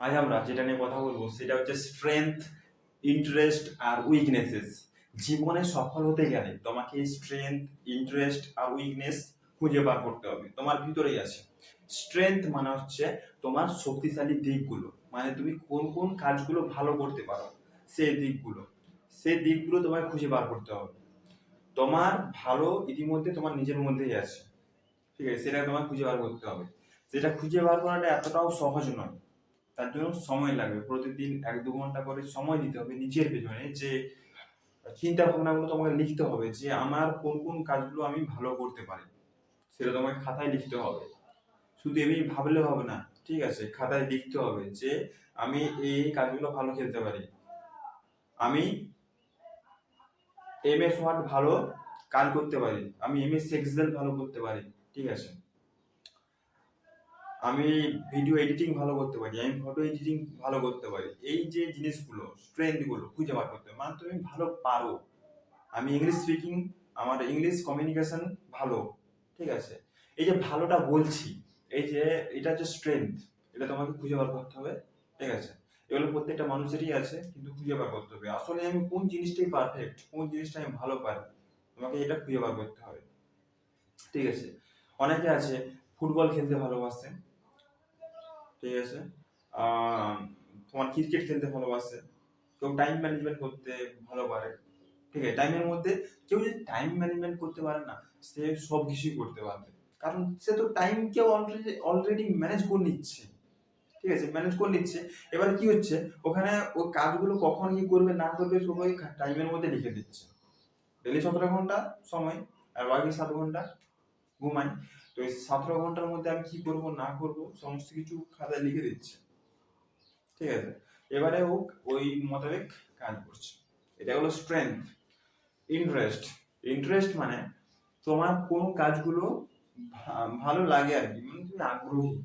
আজ আমরা যেটা নিয়ে কথা বলব সেটা হচ্ছে স্ট্রেংথ ইন্টারেস্ট আর উইকনেসেস জীবনে সফল হতে গেলে তোমাকে স্ট্রেংথ ইন্টারেস্ট আর উইকনেস খুঁজে বার করতে হবে। তোমার ভিতরেই আছে। স্ট্রেংথ মানে হচ্ছে তোমার শক্তিশালী দিকগুলো। মানে তুমি কোন কোন কাজগুলো ভালো করতে পারো, সেই দিকগুলো। সেই দিকগুলো তোমায় খুঁজে বার করতে হবে। তোমার ভালো ইতিমধ্যে তোমার নিজের মধ্যেই আছে। ঠিক আছে সেটা তোমার খুঁজে বার করতে হবে। সেটা খুঁজে বার করাটা এতটাও সহজ নয়। তার জন্য সময় লাগবে। প্রতিদিন এক দু ঘণ্টা করে সময় দিতে হবে নিজের পেছনে যে চিন্তা ভাবনাগুলো তোমাকে লিখতে হবে যে আমার কোন কোন কাজগুলো আমি ভালো করতে পারি। সেটা তোমাকে খাতায় লিখতে হবে। শুধু এমনি ভাবলে হবে না, ঠিক আছে? খাতায় লিখতে হবে যে আমি এই কাজগুলো ভালো খেলতে পারি। আমি এম এস ওয়ার্ড ভালো কাজ করতে পারি। আমি এম এস এক্সেল ভালো করতে পারি, ঠিক আছে? আমি ভিডিও এডিটিং ভালো করতে পারি, আমি ফটো এডিটিং ভালো করতে পারি। এই যে জিনিসগুলো স্ট্রেংথগুলো খুঁজে বার করতে মানে তুমি ভালো পারো। আমি ইংলিশ স্পিকিং আমার ইংলিশ কমিউনিকেশন ভালো, ঠিক আছে? এই যে ভালোটা বলছি, এই যে এটা হচ্ছে স্ট্রেংথ এটা তোমাকে খুঁজে বার করতে হবে, ঠিক আছে? এগুলো প্রত্যেকটা মানুষেরই আছে, কিন্তু খুঁজে বার করতে হবে। আসলে আমি কোন জিনিসটাই পারফেক্ট কোন জিনিসটা আমি ভালো পারি, তোমাকে এটা খুঁজে বার করতে হবে, ঠিক আছে? অনেকে আছে, ফুটবল খেলতে ভালোবাসে ঠিক আছে? তোমার ক্রিকেট খেলতে ভালোবাসে। কেউ টাইম ম্যানেজমেন্ট করতে ভালো পারে ঠিক আছে? টাইমের মধ্যে কেউ যদি টাইম ম্যানেজমেন্ট করতে পারে না, সে সব কিছুই করতে পারবে কারণ সে তো টাইমকে অলরেডি অলরেডি ম্যানেজ করে নিচ্ছে। ঠিক আছে? ম্যানেজ করে নিচ্ছে। এবার কি হচ্ছে? ওখানে ওই কাজগুলো কখন কি করবে, না করবে, সবাই টাইমের মধ্যে লিখে দিচ্ছে। ডেলি সতেরো ঘণ্টা সময়, আর বাকি সাত ঘণ্টা ঘুমাই তো এই সতেরো ঘণ্টার মধ্যে আমি কি করব, না করব, সমস্ত কিছু খাতায় লিখে দিচ্ছে। ঠিক আছে? এবারে ও ওই মোতাবেক কাজ করছে। এটা হলো স্ট্রেংথ ইন্টারেস্ট ইন্টারেস্ট মানে তোমার কোন কাজগুলো ভালো লাগে আর কি। মানে তুমি আগ্রহী।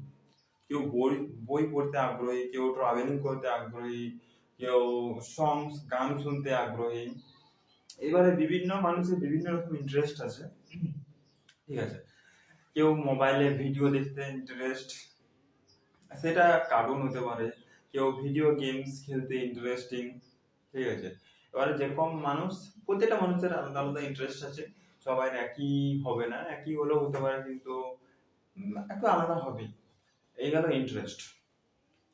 কেউ বই বই পড়তে আগ্রহী, কেউ ট্রাভেলিং করতে আগ্রহী, কেউ সংস গান শুনতে আগ্রহী। এবারে বিভিন্ন মানুষের বিভিন্ন রকম ইন্টারেস্ট আছে। ঠিক আছে? কেউ মোবাইলে ভিডিও দেখতে ইন্টারেস্ট সেটা কার্টুন হতে পারে, কেউ ভিডিও গেমস খেলতে ইন্টারেস্টিং ঠিক আছে? এবারে যেরকম মানুষ, প্রত্যেকটা মানুষের আলাদা আলাদা ইন্টারেস্ট আছে সবাই একই হবে না, একই হলেও হতে পারে, কিন্তু একটু আলাদা হবে। এই গেল ইন্টারেস্ট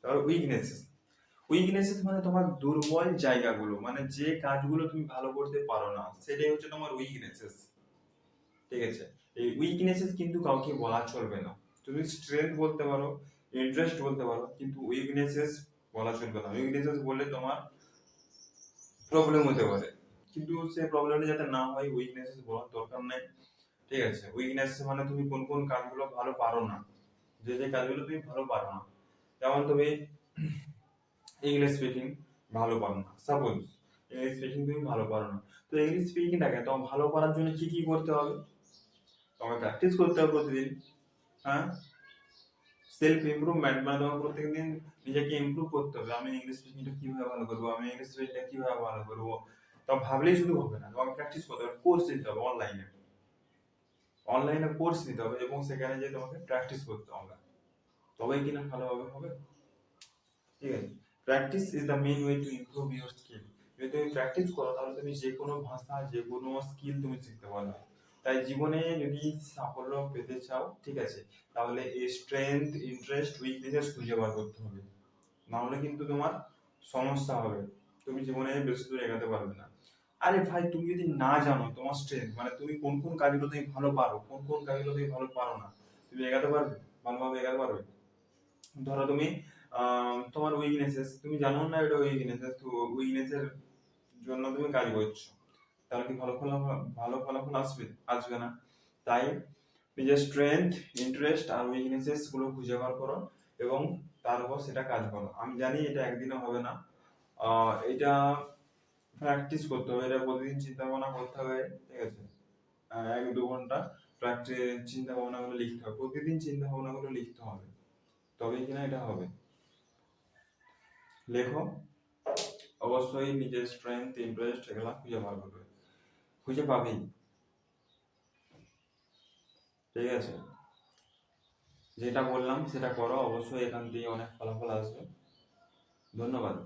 এবার উইকনেসেস উইকনেসেস মানে তোমার দুর্বল জায়গাগুলো মানে যে কাজগুলো তুমি ভালো করতে পারো না, সেটাই হচ্ছে তোমার উইকনেসেস ঠিক আছে? এই উইকনেসেস কিন্তু কাউকে বলা চলবে না। তুমি স্ট্রেংথ বলতে পারো ইন্টারেস্ট বলতে পারো, কিন্তু উইকনেসেস বলা চলবে না। উইকনেসেস বললে তোমার প্রবলেম হতে পারে। কিন্তু সেই প্রবলেমটা যাতে না হয় উইকনেসেস বলার দরকার নেই। ঠিক আছে? উইকনেস মানে তুমি কোন কোন কাজগুলো ভালো পারো না। যে যে কাজগুলো তুমি ভালো পারো না। যেমন তুমি ইংলিশ স্পিকিং ভালো পারো না। সাপোজ ইংলিশ স্পিকিং তুমি ভালো পারো না। তো ইংলিশ স্পিকিংটাকে তোমার ভালো করার জন্য কি কি করতে হবে? তোমাকে প্র্যাকটিস করতে হবে প্রতিদিন হ্যাঁ? সেলফ ইমপ্রুভমেন্ট মানে তোমাকে প্রত্যেকদিন নিজেকে ইমপ্রুভ করতে হবে। আমি ইংলিশ স্পিকিংটা কীভাবে ভালো করব? আমি ইংলিশ স্পিকিংটা কীভাবে ভালো করব? তো ভাবলেই শুধু হবে না, তোমাকে প্র্যাকটিস করতে হবে কোর্স নিতে হবে অনলাইনে অনলাইনে কোর্স নিতে হবে এবং সেখানে যে তোমাকে প্র্যাকটিস করতে হবে। তবেই কিনা ভালোভাবে হবে। ঠিক আছে? Practice is the main way to improve your skill যদি তুমি প্র্যাকটিস করো, তাহলে তুমি যে কোনো ভাষা যে কোনো স্কিল তুমি শিখতে পারবে। তাই জীবনে যদি সাফল্য পেতে চাও, ঠিক আছে, তাহলে এই স্ট্রেংথ ইন্টারেস্ট উইকনেসেস খুঁজে বার করতে হবে। নাহলে কিন্তু তোমার সমস্যা হবে। তুমি জীবনে বেশি দূর এগাতে পারবে না। আরে ভাই, তুমি যদি না জানো তোমার স্ট্রেংথ মানে তুমি কোন কোন কাজগুলো তুমি ভালো পারো, কোন কোন কাজগুলো তুমি ভালো পারো না, তুমি এগাতে পারবে? ভালোভাবে এগাতে পারবে? ধরো তুমি তোমার উইকনেসেস তুমি জানো না এটা উইকনেসেস তো উইকনেসের জন্য তুমি কাজ করছ। তাহলে কি ভালো ফলাফল ভালো ফলাফল আসবে? আসবে না। তাই নিজের স্ট্রেংথ ইন্টারেস্ট আর উইকনেসেসগুলো খুঁজে বার করো এবং তার উপর সেটা কাজ করো। আমি জানি এটা একদিনে হবে না। এটা প্র্যাকটিস করতে হবে। এটা প্রতিদিন চিন্তা ভাবনা করতে হবে, ঠিক আছে? এক দু ঘণ্টা প্র্যাকটিস চিন্তা ভাবনাগুলো লিখতে হবে। প্রতিদিন চিন্তা ভাবনাগুলো লিখতে হবে। তবেই কিনা এটা হবে। লেখো। অবশ্যই নিজের স্ট্রেংথ ইন্টারেস্ট এগুলা খুঁজে বার করবে। খুঁজে পাবেই ঠিক আছে? যেটা বললাম সেটা করো, অবশ্যই এখান থেকে অনেক ফলাফল আসবে। ধন্যবাদ।